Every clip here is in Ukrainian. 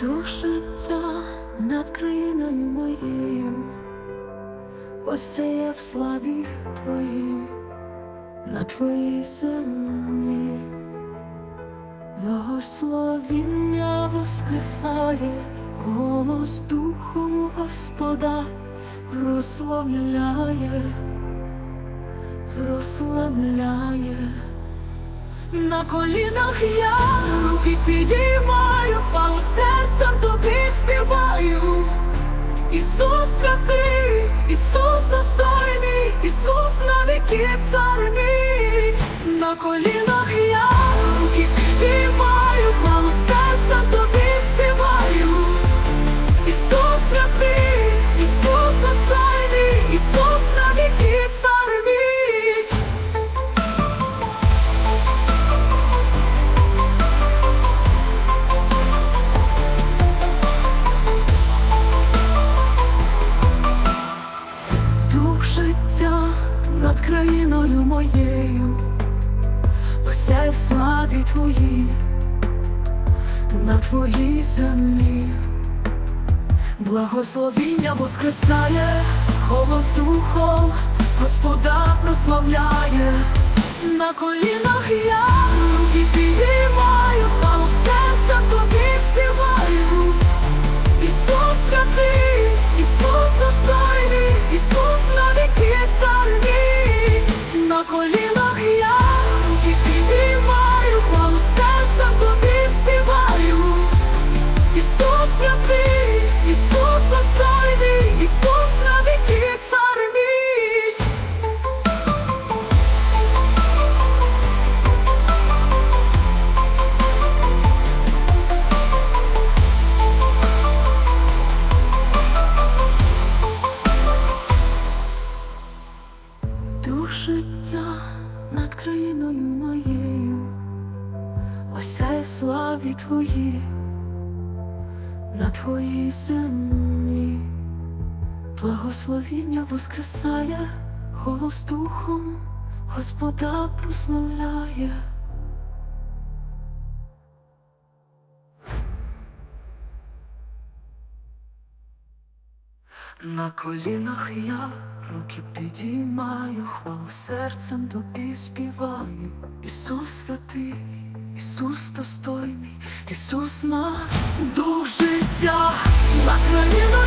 життя над країною моєю, посеяв славі твої на твоїй землі, благословіння воскресає, голос Духом Господа прославляє, прославляє. На колінах я руки підіймаю, навіки цар мій. На колінах посяй в славі твоїй, на твоїй землі, благословіння воскресає, голос духом Господа прославляє, на колінах я руки підіймаю, життя над країною моєю, осяй славі твої, на твоїй землі, благословіння воскресає, голос духом Господа прославляє. На колінах я руки підіймаю, хвалу серцем тобі співаю. Ісус святий, Ісус достойний, Ісус на дух життя, на країною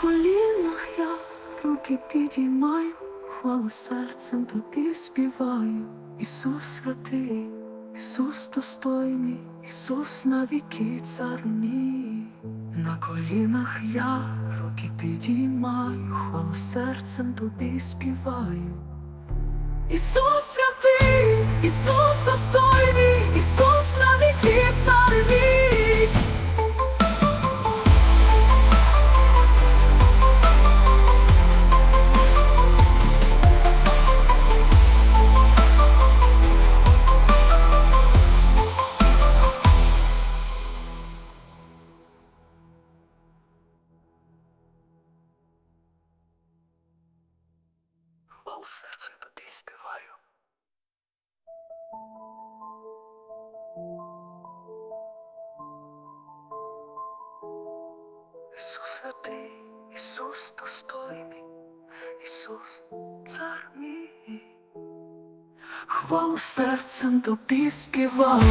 колінах я руки підіймаю, хвалу серцем тобі співаю. Ісус святий, Ісус достойний, Ісус навіки цар мій. На колінах я руки підіймаю, хвалу серцем тобі співаю. Ісус святий, Ісус достойний, Ісус навіки цар Хвалу серцем тобі співаю. Ісус святий, Ісус достойний, Ісус цар мій. Хвалу серцем тобі співаю.